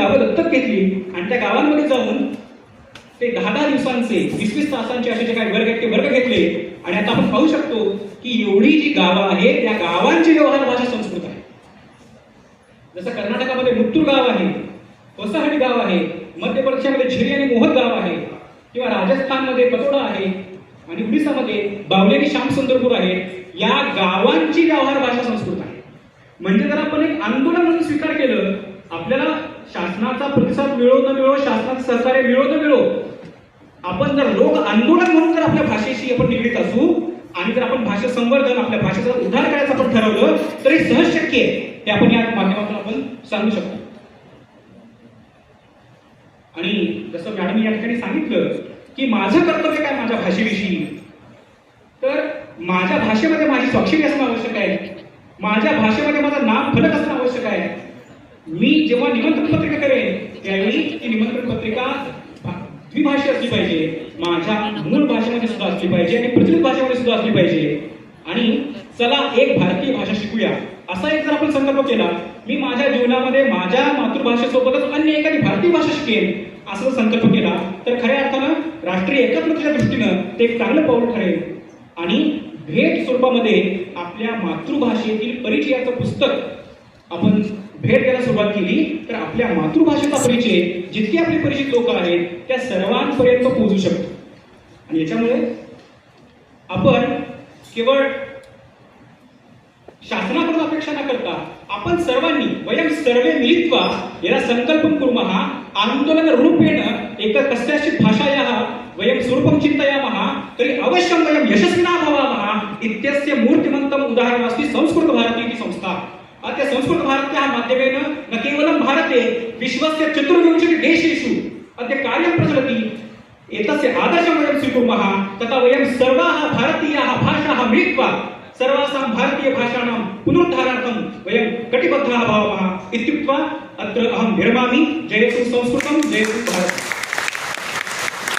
गावं दत्तक घेतली आणि त्या गावांमध्ये जाऊन ते दहा दहा दिवसांचे वीस वीस तासांचे असे जे काही वर्ग आहेत ते वर्ग घेतले. आणि आता आपण पाहू शकतो की एवढी जी गावं आहेत त्या गावांची व्यवहार भाषा संस्कृत आहे. जसं कर्नाटकामध्ये मुत्तूर गाव आहे होसाहटी गाव आहे मध्य प्रदेशामध्ये झिरी आणि मोहत गाव आहे किंवा राजस्थानमध्ये पतोडा आहे आणि उडीसामध्ये बावलेली श्यामसुंदरपूर आहे या गावांची व्यवहार भाषा संस्कृत आहे. म्हणजे जर आपण एक आंदोलन म्हणून स्वीकार केलं आपल्याला शासनाचा प्रतिसाद मिळो न मिळो शासनाचं सहकार्य मिळो न मिळो आपण जर लोक आंदोलन म्हणून जर आपल्या भाषेशी आपण निगडीत असू आणि जर आपण भाषा संवर्धन आपल्या भाषेचा उद्धार करायचं आपण ठरवलं तरी सहज शक्य आहे हे आपण या माध्यमातून आपण सांगू शकतो. आणि जसं मॅडम या ठिकाणी सांगितलं की माझं कर्तव्य काय माझ्या भाषेविषयी? तर माझ्या भाषेमध्ये माझी स्वाक्षरी असणं आवश्यक आहे. माझ्या भाषेमध्ये माझं नाम फलक असणं आवश्यक आहे. मी जेव्हा निमंत्रण पत्र भाषा असली पाहिजे माझ्या मूळ भाषेमध्ये सुद्धा असली पाहिजे आणि प्रचलित भाषेमध्ये सुद्धा असली पाहिजे. आणि चला एक भारतीय भाषा शिकूया. असा एक जर आपण संकल्प केला मी माझ्या जीवनामध्ये माझ्या मातृभाषेसोबतच अन्य एखादी भारतीय भाषा शिकेन असा जर संकल्प केला तर खऱ्या अर्थानं राष्ट्रीय एकात्मतेच्या दृष्टीनं ते एक चांगलं पाऊल ठरेल. आणि भेट स्वरूपामध्ये आपल्या मातृभाषेतील परिचयाचं पुस्तक आपण भेट द्यायला सुरुवात केली तर आपल्या मातृभाषेचा परिचय जितके आपले परिचित लोक आहेत त्या सर्वांपर्यंत पोहोचू शकतो. आणि याच्यामुळे आपण केवळ शासनाकडून अपेक्षा न करता आपण सर्वांनी वयम सर्वे मिलित्वा याला संकल्पं कुर्मः आंदोलन रूपेण एक कस्याचित भाषायाः वयं स्वरूपं चिन्तयामः तरी अवश्यं वयं यशस्विना भवामः इत्यस्य मूर्तिमन्तम् उदाहरणमस्ति संस्कृत भारती संस्था. अद्य संस्कृतभारत्याः माध्यमेन न केवलं भारते विश्वस्य चतुर्विंशतिदेशेषु अद्य कार्यं प्रचलति। एतस्य आदर्शं वयं स्वीकुर्मः तथा वयं सर्वाः भारतीयाः भाषाः मिलित्वा सर्वासां भारतीयभाषाणां पुनरुद्धारार्थं वयं कटिबद्धाः भवामः। इत्युक्त्वा अत्र अहं विरमामि जयतु संस्कृतं जयतु भारतम्।